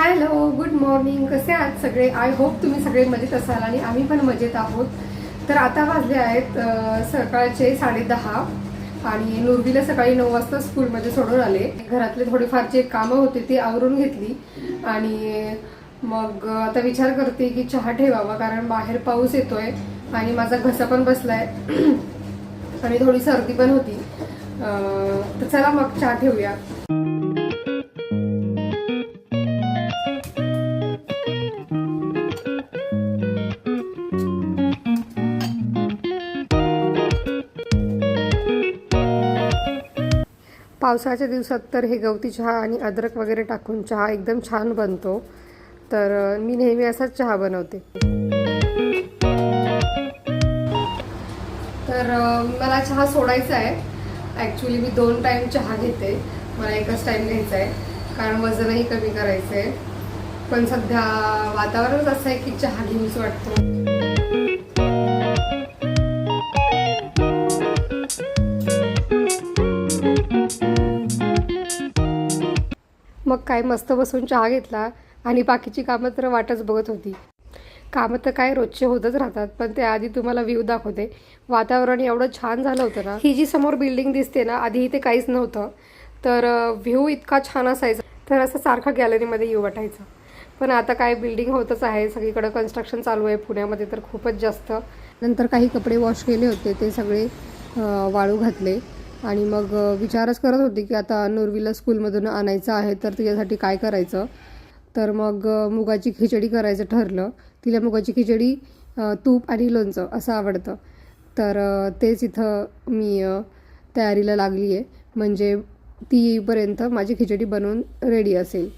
Hello good morning कसे आहात सगळे? आय होप तुम्ही सगळे मजेत असाल आणि आम्ही पण मजेत आहोत. तर आता वाजले आहेत सकाळचे साडेदहा आणि नुरवीला सकाळी नऊ वाजता स्कूलमध्ये सोडून आले. घरातले थोडेफार जे कामं होते ती आवरून घेतली आणि मग आता विचार करते की चहा ठेवावा कारण बाहेर पाऊस येतोय आणि माझा घसा पण बसलाय आणि थोडी सर्दी पण होती. तर चला मग चहा ठेवूया. पावसाळ्याच्या दिवसात तर हे गवती चहा आणि अद्रक वगैरे टाकून चहा एकदम छान बनतो. तर मी नेहमी असाच चहा बनवते. तर मला चहा सोडायचा आहे. ॲक्च्युली मी दोन टाईम चहा घेते. मला एकच टाईम घ्यायचा आहे. कारण वजनही कमी करायचं आहे. पण सध्या वातावरणच असं आहे की चहा घेऊच वाटतो. मग काय मस्त बसून चहा घेतला आणि बाकीची कामं तर वाटच बघत होती. कामं तर काय रोजचे होतच राहतात पण त्याआधी तुम्हाला व्ह्यू दाखवते. वातावरण एवढं छान झालं होतं ना. ही जी समोर बिल्डिंग दिसते ना आधी इथे काहीच नव्हतं. तर व्ह्यू इतका छान असायचा. तर असं सारखं गॅलरीमध्ये येऊ वाटायचं. पण आता काय बिल्डिंग होतच आहे सगळीकडं कन्स्ट्रक्शन चालू आहे पुण्यामध्ये तर खूपच जास्त. नंतर काही कपडे वॉश केले होते ते सगळे वाळू घातले. आणि मग विचारच करत होते की आता नुरवीला स्कूलमधून आणायचं आहे तर तिच्यासाठी काय करायचं? तर मग मुगाची खिचडी करायचं ठरलं. तिला मुगाची खिचडी तूप आणि लोणचं असं आवडतं. तर तेच इथं मी तयारीला लागली आहे म्हणजे ती येईपर्यंत माझी खिचडी बनवून रेडी असेल.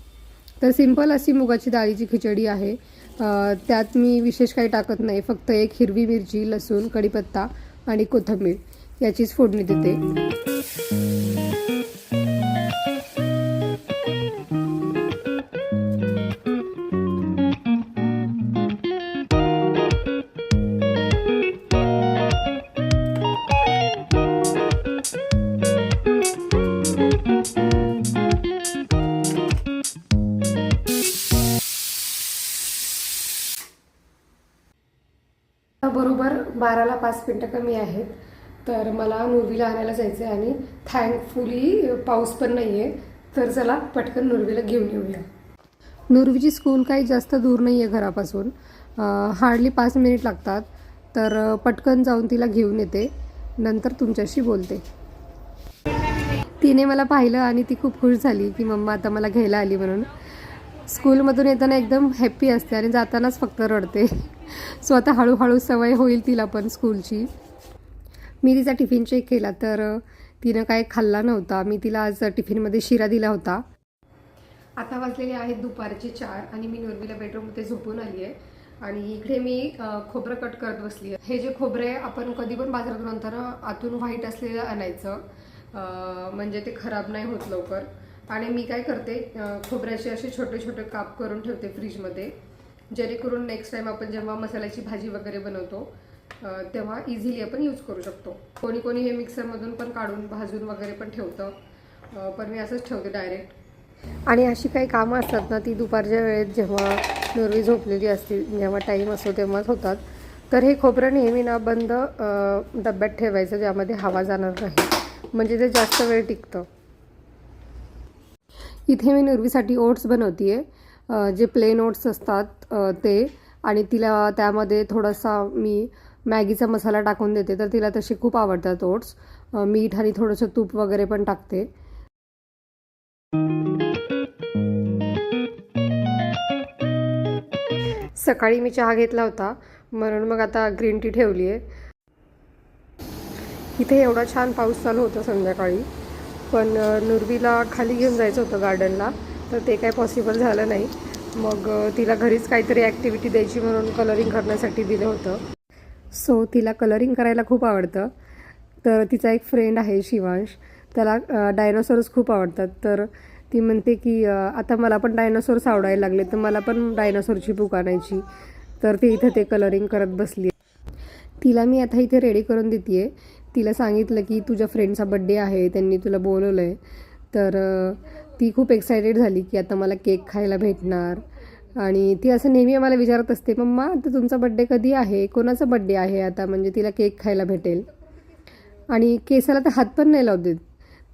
तर सिंपल अशी मुगाची डाळीची खिचडी आहे. त्यात मी विशेष काही टाकत नाही. फक्त एक हिरवी मिरची लसूण कढीपत्ता आणि कोथिंबीर. याचीच फोडणी देते. बरोबर बाराला पाच मिनटं कमी आहेत. तर मला नुरवीला आणायला जायचं आहे आणि थँकफुली पाऊस पण नाही आहे तर चला पटकन नुरवीला घेऊन येऊया. नुरवीची स्कूल काही जास्त दूर नाही आहे घरापासून हार्डली पाच मिनिट लागतात. तर पटकन जाऊन तिला घेऊन येते. नंतर तुमच्याशी बोलते. तिने मला पाहिलं आणि ती खूप खुश झाली की मम्मा आता मला घ्यायला आली म्हणून. स्कूलमधून येताना एकदम हॅप्पी असते आणि जातानाच फक्त रडते. सो आता हळूहळू सवय होईल तिला पण स्कूलची मी तिचा टिफिन चेक केला तर तिनं काय खाल्ला नव्हता. मी तिला आज टिफिनमध्ये शिरा दिला होता. आता वाजलेले आहेत दुपारचे चार आणि मी नोरवीला बेडरूममध्ये झोपून आली आहे आणि इकडे मी खोबरं कट करत बसली आहे हे जे खोबरे आहे आपण कधी पण बाजारातून आणताना आतून व्हाईट असलेलं आणायचं. म्हणजे ते खराब नाही होत लवकर. आणि मी काय करते खोबऱ्याचे असे छोटे छोटे काप करून ठेवते फ्रीजमध्ये जेणेकरून नेक्स्ट टाइम आपण जेव्हा मसाल्याची भाजी वगैरे बनवतो तेव्हा इझिली आपण यूज करू शकतो. कोणी कोणी हे मिक्सरमधून पण काढून भाजून वगैरे पण ठेवतं. पण मी असंच ठेवते डायरेक्ट आणि अशी काही कामं असतात ना ती दुपारच्या वेळेत जेव्हा नोरवी झोपलेली असते जेव्हा टाईम असतो तेव्हाच होतात. तर हे खोबरं नेहमी ना बंद डब्यात ठेवायचं ज्यामध्ये हवा जाणार नाही. म्हणजे ते जास्त वेळ टिकतं. इथे मी नुरवीसाठी ओट्स बनवते आहे जे प्लेन ओट्स असतात ते. आणि तिला त्यामध्ये थोडासा मी मॅगीचा मसाला टाकून देते तर तिला तसे खूप आवडतात ओट्स. मीठ आणि थोडंसं तूप वगैरे पण टाकते. सकाळी मी चहा घेतला होता म्हणून मग आता ग्रीन टी ठेवली आहे. इथे एवढा छान पाऊस चालू होता संध्याकाळी पण नुरबीला खाली घेऊन जायचं होतं गार्डनला तर ते काय पॉसिबल झालं नाही. मग तिला घरीच काहीतरी ॲक्टिव्हिटी द्यायची म्हणून कलरिंग करण्यासाठी दिलं होतं. सो तिला कलरिंग करायला खूप आवडतं. तर तिचा एक फ्रेंड आहे शिवांश. त्याला डायनोसॉर्स खूप आवडतात. तर ती म्हणते की आता मला पण डायनोसॉर्स आवडायला लागले तर मला पण डायनोसॉरची बुक आणायची. तर ती इथं ते कलरिंग करत बसली. तिला मी आता इथे रेडी करून देते आहे तिला सांगितलं की तुझ्या फ्रेंडचा बड्डे आहे त्यांनी तुला बोलवलं आहे तर ती खूप एक्सायटेड झाली की आता मला केक खायला भेटणार. आणि ती असं नेहमी आम्हाला विचारत असते मम्मा तर तुमचा बड्डे कधी आहे? कोणाचा बड्डे आहे आता? म्हणजे तिला केक खायला भेटेल. आणि केसाला तर हात पण नाही लावत देत.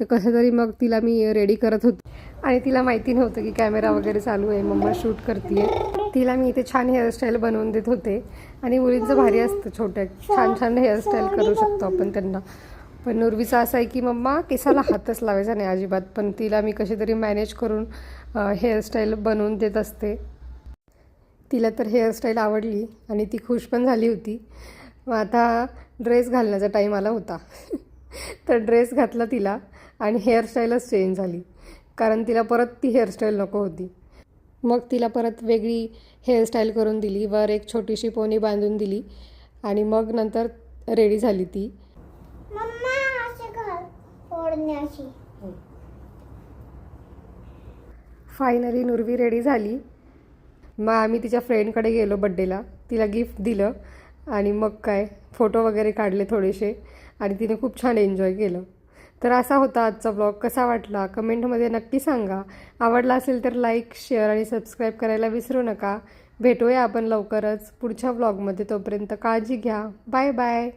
तर कसं तरी मग तिला मी रेडी करत होते. आणि तिला माहिती नव्हतं की कॅमेरा वगैरे चालू आहे. मम्मा शूट करते तिला मी इथे छान हेअरस्टाईल बनवून देत होते. आणि मुलींचं भारी असतं छोट्या छान छान हेअरस्टाईल करू शकतो आपण त्यांना. पण नुरवीचं असं आहे की मम्मा केसाला हातच लावायचा नाही अजिबात. पण तिला मी कशी तरी मॅनेज करून हेअरस्टाईल बनवून देत असते. तिला तर हेअरस्टाईल आवडली आणि ती खुश पण झाली होती. मग आता ड्रेस घालण्याचा टाईम आला होता. तर ड्रेस घातला तिला आणि हेअरस्टाईलच चेंज झाली. कारण तिला परत ती हेअरस्टाईल नको होती. मग तिला परत वेगळी हेअरस्टाईल करून दिली वर एक छोटीशी पोनी बांधून दिली आणि मग नंतर रेडी झाली ती. फायनली नुरवी रेडी झाली. मग आम्ही तिच्या फ्रेंडकडे गेलो बड्डेला तिला गिफ्ट दिलं आणि मग काय फोटो वगैरे काढले थोडेसे आणि तिने खूप छान एन्जॉय केलं. तर असा होता आजचा ब्लॉग कसा वाटला? कमेंटमध्ये नक्की सांगा. आवडला असेल तर लाईक शेअर आणि सबस्क्राईब करायला विसरू नका. भेटूया आपण लवकरच पुढच्या ब्लॉगमध्ये तोपर्यंत काळजी घ्या. Bye bye